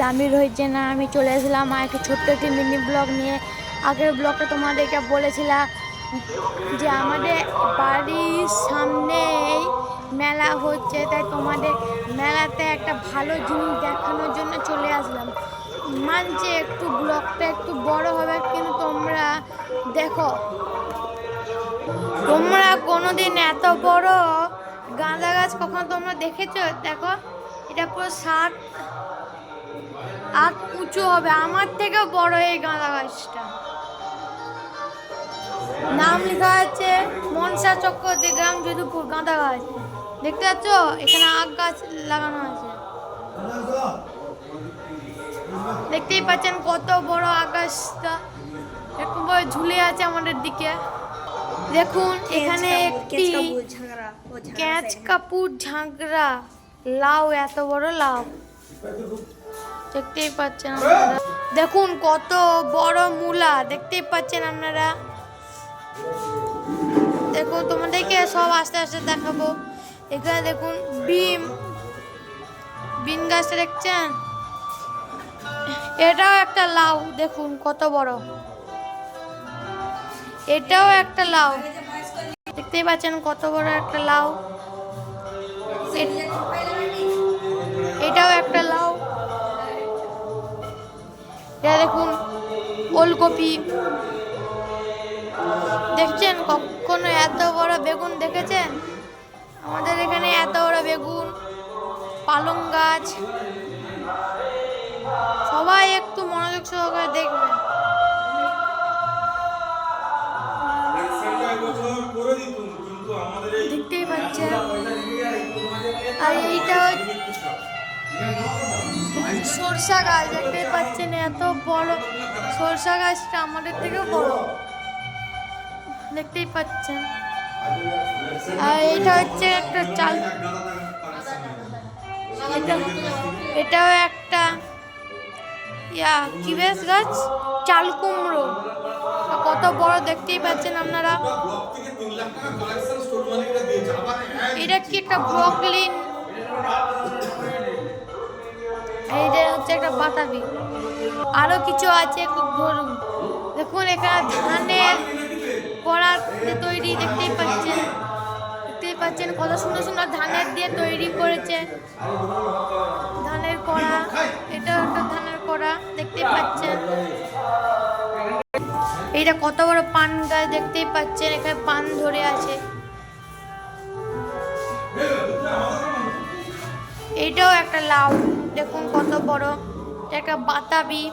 জামির হয়েছে না, আমি চলে এসেছিলাম আর একটা ছোট্ট একটি মিনি ব্লগ নিয়ে। আগের ব্লগটা তোমাদেরকে বলেছিলাম যে আমাদের বাড়ির সামনেই মেলা হচ্ছে, তাই তোমাদের মেলাতে একটা ভালো জিনিস দেখানোর জন্য চলে আসলাম। মানছে একটু ব্লগটা একটু বড় হবে, কিন্তু তোমরা দেখো। তোমরা কোনোদিন এত বড় গাঁদা গাছ কখনো তোমরা দেখেছ? দেখো, এটা পুরো সাত আট উঁচু হবে। আমার থেকে বড় এই গাঁদা গাছটা নাম লেখা আছে মনসা চক্রবর্তী গ্রাম যদুপুর গাঁদা গাছ দেখতে পাচ্ছ? এখানে আখ গাছ লাগানো আছে। দেখতেই পাচ্ছেন কত বড় আকাশটা এরকম ভাবে ঝুলে আছে আমাদের দিকে। দেখুন এখানে একটি ক্যাচ কাপুর ঝাঁকড়া। লাউ এত বড় লাউ। দেখতেই পাচ্ছেন আপনারা। দেখুন কত বড় মূলা, দেখতেই পাচ্ছেন আপনারা। দেখুন, তোমাদেরকে সব আস্তে আস্তে দেখাবো। এখানে দেখুন, বিম। বিন গাছ দেখছেন? এটাও একটা লাউ, দেখুন কত বড়। এটাও একটা লাউ। দেখতেই পাচ্ছেন কত বড় একটা লাউ। এটাও একটা এটা দেখুন ওলকপি। দেখছেন কখনো এত বড় বেগুন দেখেছেন? আমাদের এখানে এত বড় বেগুন, পালং গাছ। সবাই একটু মনোযোগ সহকারে দেখবেন। দেখতেই পাচ্ছেন। আর এইটা সরষা গাছ দেখতেই পাচ্ছেন, এত বড় সরষা গাছটা আমাদের থেকে বড়। দেখতেই পাচ্ছেন। আর এটা হচ্ছে একটা চাল এটা এটাও একটা ইয়া, কি বেশ গাছ? চাল কুমড়ো। কত বড় দেখতেই পাচ্ছেন আপনারা। এটা কি একটা ব্রকলিন? এইটা হচ্ছে একটা বাতাবি। আরও কিছু আছে খুব ধরুন দেখুন এখানে ধানের কড়া তৈরি, দেখতেই পাচ্ছেন। দেখতেই পাচ্ছেন কত সুন্দর সুন্দর ধানের দিয়ে তৈরি করেছে। ধানের কড়া এটা একটা ধানের কড়া, দেখতেই পাচ্ছেন। এইটা কত বড় পান গাছ, দেখতেই পাচ্ছেন, এখানে পান ধরে আছে। এটাও একটা লাউ। দেখুন কত বড়। একটা বাতাবি,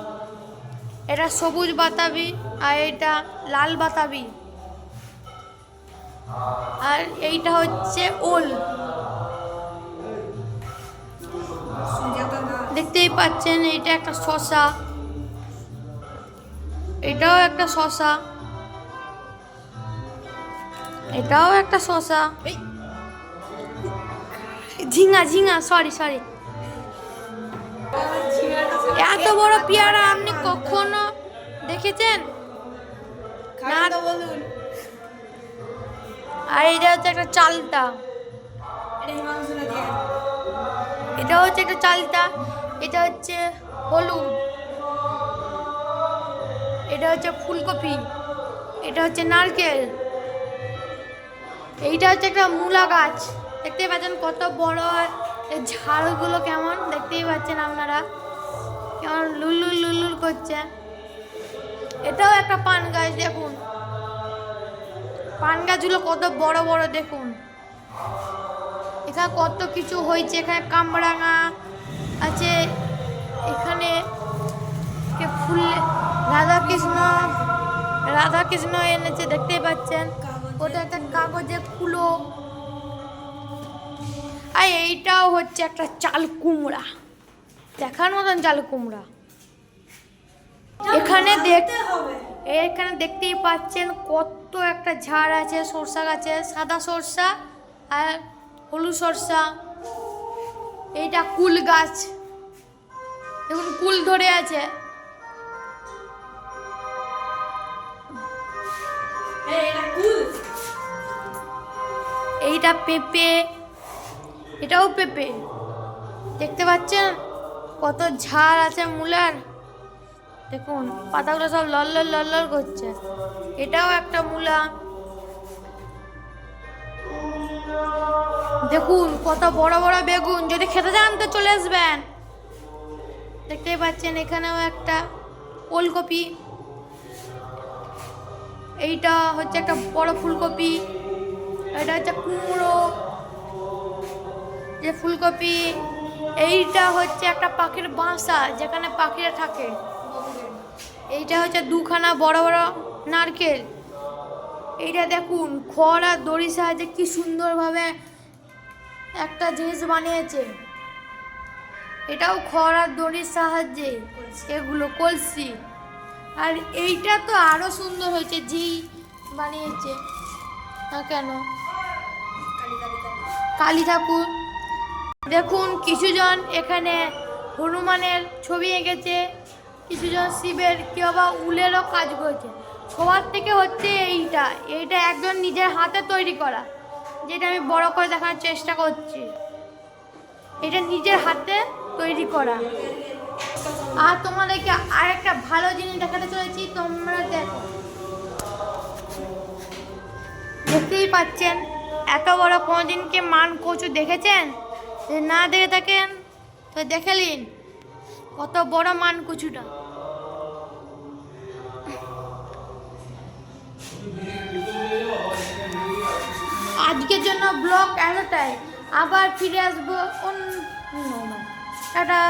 এটা সবুজ বাতাবি আর এটা লাল বাতাবি। আর এইটা হচ্ছে ওল। দেখতেই পাচ্ছেন, এটা একটা শশা এটাও একটা শশা এটাও একটা শশা ঝিঙা ঝিঙা সরি সরি এত বড় পেয়ারা আপনি কখনো দেখেছেন? না আর এটা হচ্ছে একটা চালটা এটা হচ্ছে একটা চালতা এটা হচ্ছে হলুদ। এটা হচ্ছে ফুলকপি এটা হচ্ছে নারকেল। এইটা হচ্ছে একটা মূলা গাছ। দেখতেই পাচ্ছেন কত বড় হয় ঝাড়গুলো কেমন দেখতেই পাচ্ছেন আপনারা। কেমন লুলুল লুলুল করছে। এটাও একটা পান গাছ দেখুন। পান গাছগুলো কত বড় বড় দেখুন। এখানে কত কিছু হয়েছে, এখানে কামরাঙা আছে, এখানে ফুল, রাধাকৃষ্ণ রাধাকৃষ্ণ এনেছে, দেখতেই পাচ্ছেন। ওটা একটা কাগজে ফুলো আর এইটাও হচ্ছে একটা চাল কুমড়া। দেখার মতন চাল কুমড়া। এখানে দেখ এখানে দেখতেই পাচ্ছেন কত একটা ঝাড় আছে সরষা গাছে। সাদা সরষা আর হলুদ সরষা। এইটা কুল গাছ। দেখুন কুল ধরে আছে। এইটা পেঁপে। এটাও পেঁপে। দেখতে পাচ্ছেন? কত ঝাড় আছে মূলার। দেখুন, পাতাগুলো সব লল্লর লল্লর করছে। এটাও একটা মূলা। দেখুন, কত বড় বড় বেগুন। যদি খেতে চান তো চলে আসবেন। দেখতেই পাচ্ছেন, এখানেও একটা ওলকপি। এইটা হচ্ছে একটা বড় ফুলকপি। এটা হচ্ছে কুমড়ো। যে ফুলকপি এইটা হচ্ছে একটা পাখির বাসা যেখানে পাখিরা থাকে। এইটা হচ্ছে দুখানা বড় বড় নারকেল। এইটা দেখুন, খড় আর দড়ির সাহায্যে কি সুন্দরভাবে একটা জিনিস বানিয়েছে। এটাও খড় আর দড়ির সাহায্যে, এগুলো কলসি। আর এইটা তো আরও সুন্দর হয়েছে জি বানিয়েছে। না কেন? কালী ঠাকুর। দেখুন, কিছুজন এখানে হনুমানের ছবি এঁকেছে, কিছুজন শিবের কেউ বা উলেরও কাজ করেছে। সবার থেকে হচ্ছে এইটা এইটা একজন নিজের হাতে তৈরি করা, যেটা আমি বড় করে দেখানোর চেষ্টা করছি। এটা নিজের হাতে তৈরি করা। আর তোমাদেরকে আরেকটা ভালো জিনিস দেখাতে চলেছি, তোমরা দেখো। দেখতেই পাচ্ছেন, এত বড় কোনোদিনকে মান কচু দেখেছেন? যদি না দেখে থাকেন, তো দেখে নিন কত বড় মান কচুটা। আজকের জন্য ব্লগ এতটাই। আবার ফিরে আসব অন্য টাটা।